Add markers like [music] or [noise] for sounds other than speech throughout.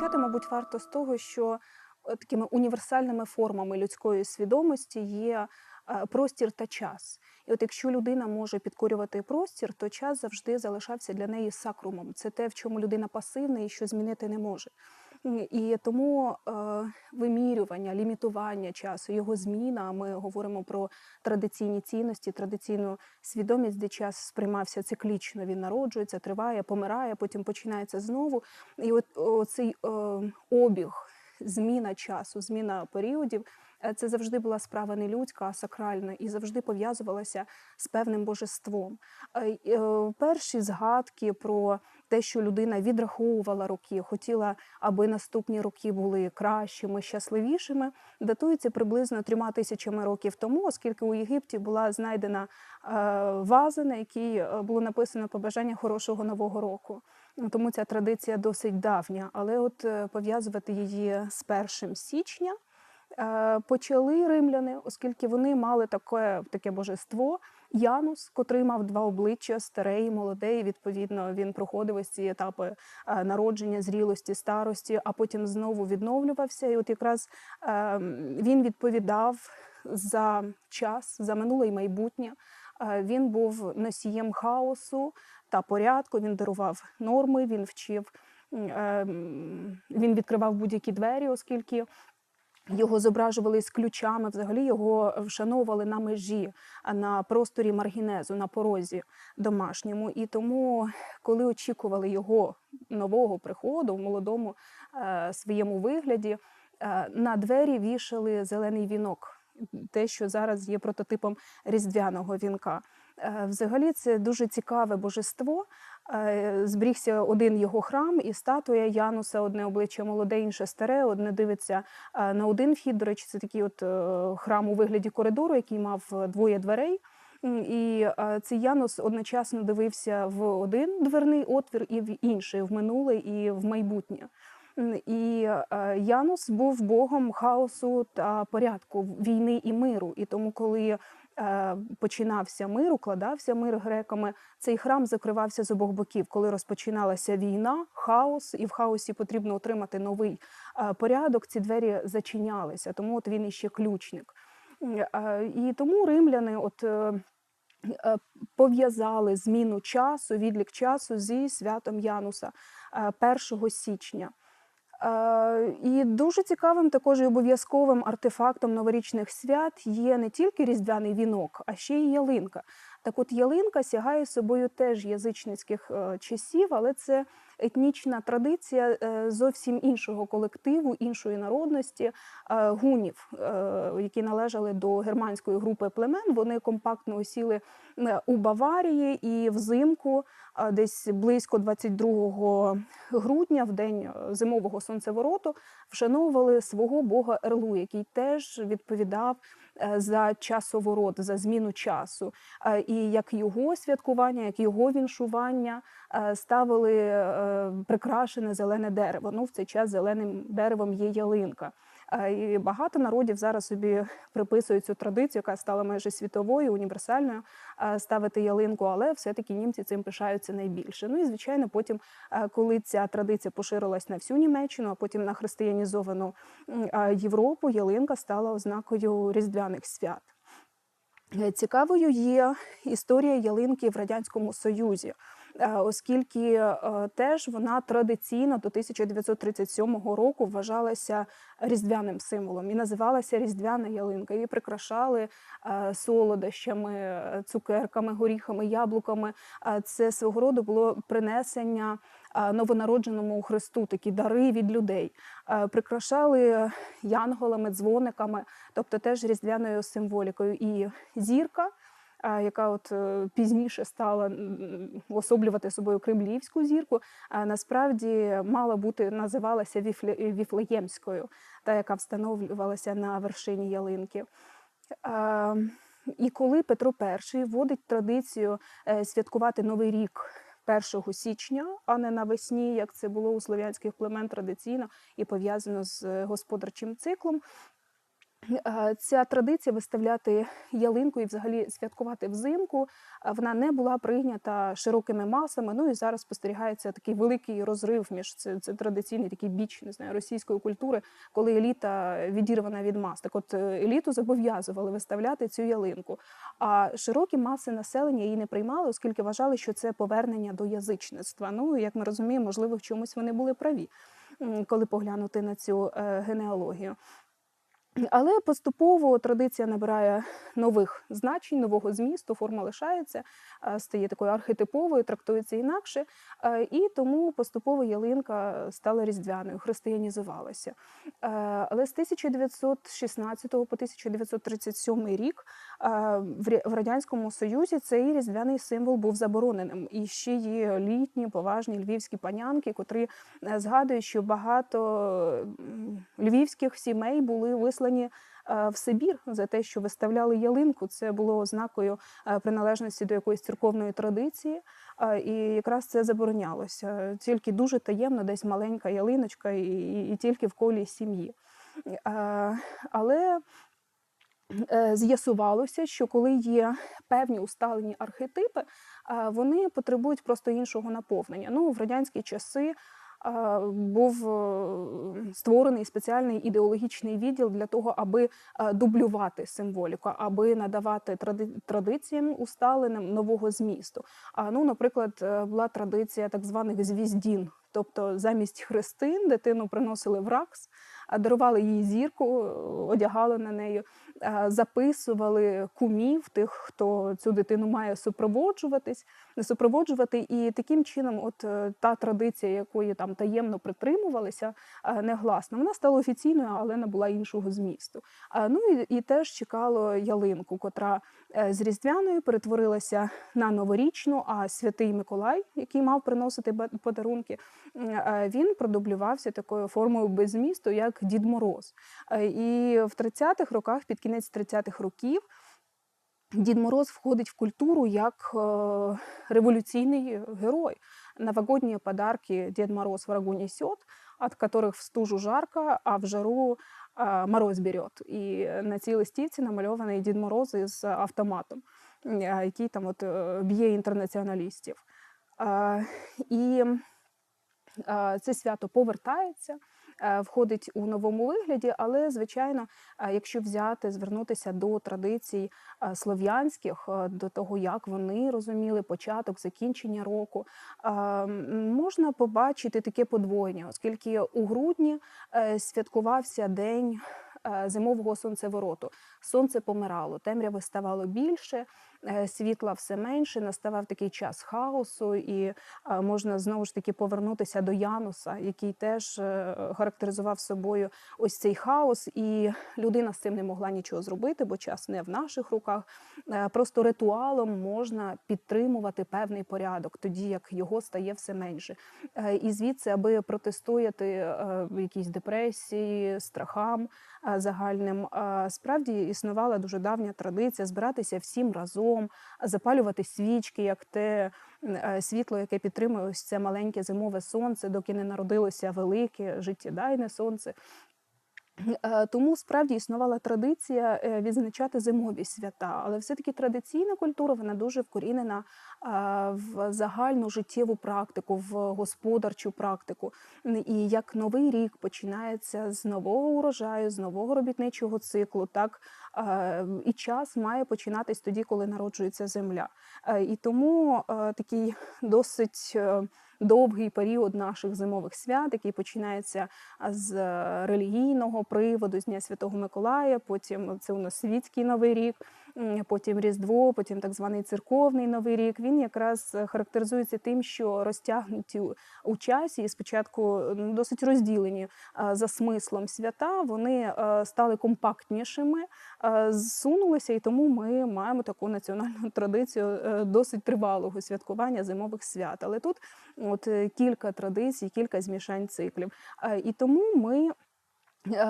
Почати, мабуть, варто з того, що е, такими універсальними формами людської свідомості є е, простір та час. І от якщо людина може підкорювати простір, то час завжди залишався для неї сакрумом. Це те, в чому людина пасивна і що змінити не може. І тому е, вимірювання, лімітування часу, його зміна. Ми говоримо про традиційні цінності, традиційну свідомість, де час сприймався циклічно. Він народжується, триває, помирає, потім починається знову. І от цей е, обіг, зміна часу, зміна періодів. е, Це завжди була справа не людська, а сакральна, і завжди пов'язувалася з певним божеством. Перші згадки про те, що людина відраховувала роки, хотіла, аби наступні роки були кращими, щасливішими, датуються приблизно трьома тисячами років тому, оскільки у Єгипті була знайдена е, ваза, на якій е, було написано побажання хорошого нового року. Тому ця традиція досить давня, але от е, пов'язувати її з 1 січня почали римляни, оскільки вони мали таке, таке божество. Янус, котрий мав два обличчя, старе і молоде, і відповідно він проходив ось ці етапи е, народження, зрілості, старості, а потім знову відновлювався. І от якраз е, він відповідав за час, за минуле і майбутнє. Е, Він був носієм хаосу та порядку. Він дарував норми, він вчив, е, він відкривав будь-які двері, оскільки його зображували з ключами, взагалі його вшановували на межі, на просторі маргінезу, на порозі домашньому. І тому, коли очікували його нового приходу в молодому е, своєму вигляді, е, на двері вішали зелений вінок, те, що зараз є прототипом різдвяного вінка. Е, Взагалі, це дуже цікаве божество. Е, Зберігся один його храм і статуя Януса, одне обличчя молоде, інше старе, одне дивиться е, на один вхід. До речі, це такий от е, храм у вигляді коридору, який мав двоє дверей. І цей Янус одночасно дивився в один дверний отвір і в інший, в минуле і в майбутнє. І Янус був богом хаосу та порядку, війни і миру. І тому, коли починався мир, укладався мир греками, цей храм закривався з обох боків. Коли розпочиналася війна, хаос, і в хаосі потрібно отримати новий е, порядок, ці двері зачинялися. Тому от він іще ключник. Е, І тому римляни, от. е, е, Пов'язали зміну часу, відлік часу зі святом Януса е, 1 січня. Е, І дуже цікавим також і обов'язковим артефактом новорічних свят є не тільки різдвяний вінок, а ще й ялинка. Так от ялинка сягає собою теж язичницьких е, часів, але це етнічна традиція е, зовсім іншого колективу, іншої народності е, гунів, е, які належали до германської групи племен. Вони компактно осіли у Баварії і взимку, десь близько 22 грудня, в день зимового сонцевороту, вшановували свого бога Ерлу, який теж відповідав за часоворот, за зміну часу. Е, І як його святкування, як його віншування е, ставили е, прикрашене зелене дерево. Ну, в цей час зеленим деревом є ялинка. І багато народів зараз собі приписують цю традицію, яка стала майже світовою, універсальною, ставити ялинку, але все-таки німці цим пишаються найбільше. Ну і звичайно, потім, коли ця традиція поширилась на всю Німеччину, а потім на християнізовану Європу, ялинка стала ознакою різдвяних свят. Е, Цікавою є історія ялинки в радянському союзі, оскільки е, теж вона традиційно до 1937 року вважалася різдвяним символом і називалася різдвяна ялинка. Її прикрашали е, солодощами, е, цукерками, горіхами, яблуками. Е, Це свого роду було принесення е, новонародженому Христу, такі дари від людей. Е, Прикрашали янголами, дзвониками, тобто теж різдвяною символікою. І зірка, е, яка от е, пізніше стала м, уособлювати собою кремлівську зірку, е, насправді мала бути називалася Віфлеємською, та яка встановлювалася на вершині ялинки. Е, І коли Петро І вводить традицію е, святкувати Новий рік 1 січня, а не навесні, як це було у слов'янських племен традиційно і пов'язано з е, господарчим циклом, Е, Ця традиція виставляти ялинку і взагалі святкувати взимку, е, вона не була прийнята широкими масами. Ну і зараз спостерігається такий великий розрив між це, це традиційний такий біч не знаю, російської культури, коли еліта відірвана від мас. Так от е, еліту зобов'язували виставляти цю ялинку. А широкі маси населення її не приймали, оскільки вважали, що це повернення до язичництва. Ну як ми розуміємо, можливо, в чомусь вони були праві, коли поглянути на цю е, генеалогію. Але поступово традиція набирає нових значень, нового змісту, форма лишається, стає такою архетиповою, трактується інакше. І тому поступово ялинка стала різдвяною, християнізувалася. Але з 1916 по 1937 рік в Радянському Союзі цей різдвяний символ був забороненим. І ще є літні, поважні львівські панянки, котрі е, згадують, що багато львівських сімей були вислані е, в Сибір за те, що виставляли ялинку. Це було ознакою е, приналежності до якоїсь церковної традиції, е, і якраз це заборонялося. Тільки дуже таємно, десь маленька ялиночка, і, і, тільки в колі сім'ї. Е, Але е, з'ясувалося, що коли є певні усталені архетипи, е, вони потребують просто іншого наповнення. Ну, в радянські часи е, був е, створений спеціальний ідеологічний відділ для того, аби е, дублювати символіку, аби надавати традиціям усталеним нового змісту. А ну, наприклад, е, була традиція так званих звіздін. Тобто замість хрестин дитину приносили в ракс, дарували їй зірку, е, одягали на неї, е, записували кумів тих, хто цю дитину має супроводжуватись, супроводжувати. І таким чином, от е, та традиція, якої там таємно притримувалися, негласно, вона стала офіційною, але набула іншого змісту. Ну і, і теж чекало ялинку, котра з різдвяною перетворилася на новорічну, а святий Миколай, який мав приносити подарунки, він продублювався такою формою без змісту, як Дід Мороз. Е, І в 30-х роках, під кінець 30-х років, Дід Мороз входить в культуру як е, революційний герой. Новогодние подарки Дед Мороз врагу несет, от которых в стужу жарко, а в жару е, мороз берет. І на цій листівці намальований Дід Мороз із автоматом, який там от б'є інтернаціоналістів. І це свято повертається, входить у новому вигляді, але, звичайно, е, якщо взяти, звернутися до традицій е, слов'янських, е, до того, як вони розуміли початок, закінчення року, е, можна побачити таке подвоєння, оскільки у грудні е, святкувався день. е, Зимового сонцевороту сонце помирало, темряви ставало більше, е, світла все менше. Наставав такий час хаосу, і е, можна знову ж таки повернутися до Януса, який теж е, характеризував собою ось цей хаос, і людина з цим не могла нічого зробити, бо час не в наших руках. Е, Просто ритуалом можна підтримувати певний порядок, тоді як його стає все менше. Е, І звідси, аби протистояти е, якійсь депресії, страхам е, загальним, е, справді існувала дуже давня традиція збиратися всім разом, запалювати свічки, як те е, світло, яке підтримує ось це маленьке зимове сонце, доки не народилося велике життєдайне сонце. Е, Тому справді існувала традиція е, відзначати зимові свята, але все-таки традиційна культура вона дуже вкорінена в загальну життєву практику, в господарчу практику. І як новий рік починається з нового урожаю, з нового робітничого циклу, так і час має починатись тоді, коли народжується земля. Е, І тому е, такий досить. е, Довгий період наших зимових свят, який починається з е, релігійного приводу, з Дня Святого Миколая, потім це у нас світський новий рік, потім Різдво, потім так званий церковний новий рік. Він якраз е, характеризується тим, що розтягнуті у- часі і спочатку досить розділені е, за смислом свята, вони е, стали компактнішими, зсунулися, і тому ми маємо таку національну [laughs] традицію досить тривалого святкування зимових свят. Але тут от кілька традицій, кілька змішань циклів. І тому ми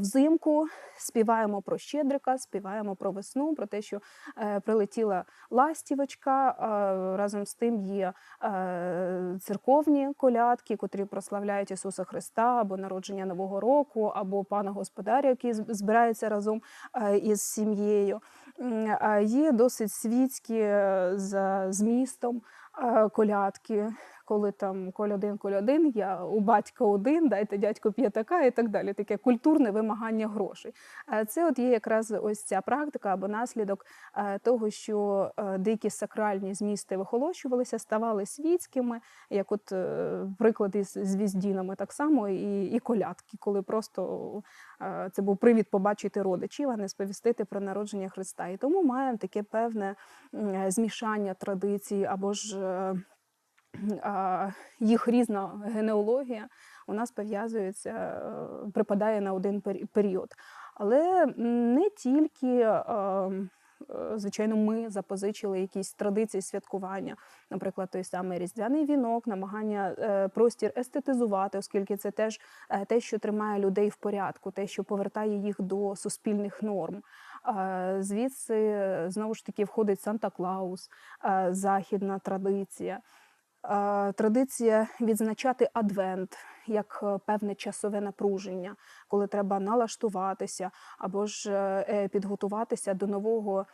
Взимку співаємо про щедрика, співаємо про весну, про те, що е, прилетіла ластівочка. е, Разом з тим є е, церковні колядки, котрі прославляють Ісуса Христа або народження Нового року, або пана Господаря, який збирається разом е, із сім'єю. А Є досить світські е, за змістом е, колядки, коли там коль один, коль один, я у батька один, дайте дядько п'ятака і так далі. Таке культурне вимагання грошей. Е, Це от є якраз ось ця практика або наслідок е, того, що е, деякі сакральні змісти вихолощувалися, ставали світськими, як от приклад із звіздінами, так само і, і колядки, коли просто це був привід побачити родичів, а не сповістити про народження Христа. І тому маємо таке певне змішання традицій або ж. Їх різна генеалогія у нас пов'язується, е, припадає на один період. Але не тільки, е, звичайно, ми запозичили якісь традиції святкування, наприклад, той самий різдвяний вінок, намагання е, простір естетизувати, оскільки це теж те, що тримає людей в порядку, те, що повертає їх до суспільних норм. Звідси знову ж таки входить Санта Клаус, західна традиція. Е, Традиція відзначати адвент як е, певне часове напруження, коли треба налаштуватися або ж е, е, підготуватися до нового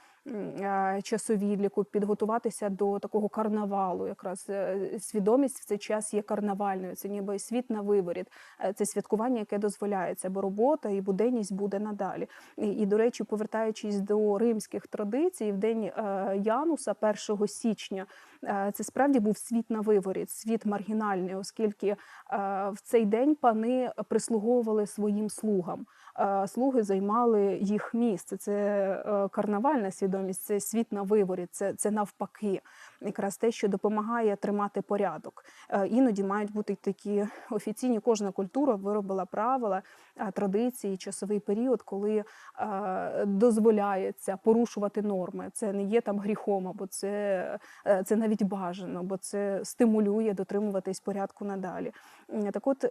часовідліку, підготуватися до такого карнавалу. Якраз свідомість в цей час є карнавальною. Це ніби світ на виворіт. Це святкування, яке дозволяється, бо робота і буденність буде надалі. І, до речі, повертаючись до римських традицій, в день Януса, 1 січня, це справді був світ на виворіт, світ маргінальний, оскільки е, в цей день пани прислуговували своїм слугам. Е, Слуги займали їх місце. Це е, карнавальна свідомість, це світ на виворі, це, це навпаки, якраз те, що допомагає тримати порядок. Е, Іноді мають бути такі офіційні. Кожна культура виробила правила, е, традиції, часовий період, коли е, дозволяється порушувати норми. Це не є там гріхом, або це, це навіть бажано, бо це стимулює дотримуватись порядку надалі. Так от.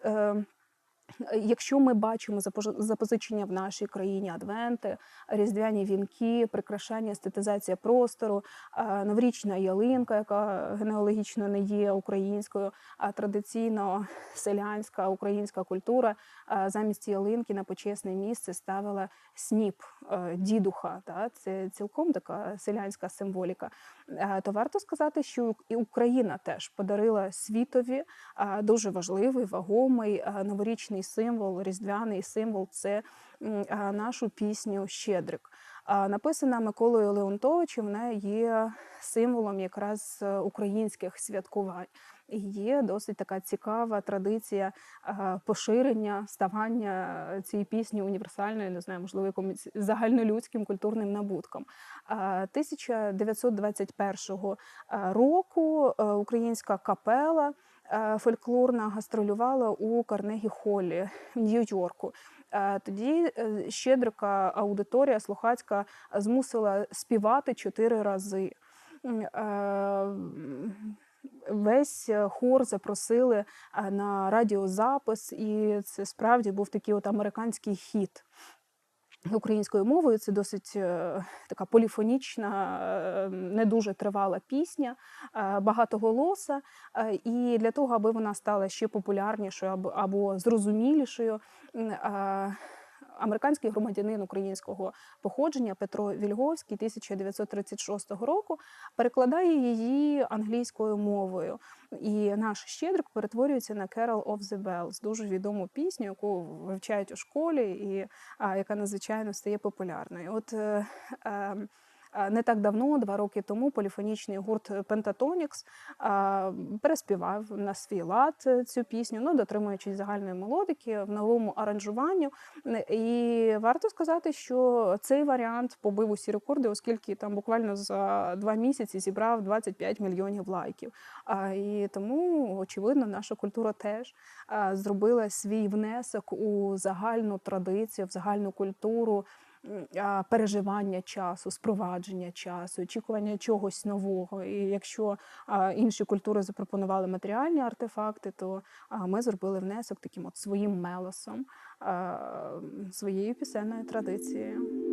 Якщо ми бачимо запозичення в нашій країні адвенти, різдвяні вінки, прикрашання, естетизація простору, новорічна ялинка, яка генеалогічно не є українською, а традиційно селянська українська культура замість ялинки на почесне місце ставила сніп, е, дідуха. Це цілком така селянська символіка. Е, То варто сказати, що і Україна теж подарила світові дуже важливий, вагомий а, новорічний символ, різдвяний символ це нашу пісню Щедрик. Написана Миколою Леонтовичем, вона є символом якраз е, українських святкувань. Є досить така цікава традиція поширення, ставання цієї пісні універсальною, не знаю, можливо, якимось загальнолюдським культурним набутком. 1921 року е, українська капела е, фольклорна гастролювала у Карнегі Холлі в Нью-Йорку. Е, Тоді е, щедрика аудиторія слухацька змусила співати чотири рази. Весь хор запросили на радіозапис, і це справді був такий от американський хіт українською мовою. Це досить е, така поліфонічна, е, не дуже тривала пісня, багато багатоголоса. Е, І для того, аби вона стала ще популярнішою або зрозумілішою. Американський громадянин українського походження Петро Вільговський 1936 року перекладає її англійською мовою. І наш щедрик перетворюється на Carol of the Bells, дуже відому пісню, яку вивчають у школі, і а, яка надзвичайно стає популярною. От е, е, не так давно, два роки тому, поліфонічний гурт е, переспівав на свій лад е, цю пісню, ну дотримуючись загальної мелодики в новому аранжуванню. І варто сказати, що цей варіант побив усі рекорди, оскільки там буквально за два місяці зібрав 25 мільйонів лайків. І тому, очевидно, наша культура теж зробила свій внесок у загальну традицію, в загальну культуру. Переживання часу, спровадження часу, очікування чогось нового. І якщо інші культури запропонували матеріальні артефакти, то ми зробили внесок таким от своїм мелосом, своєю пісенною традицією.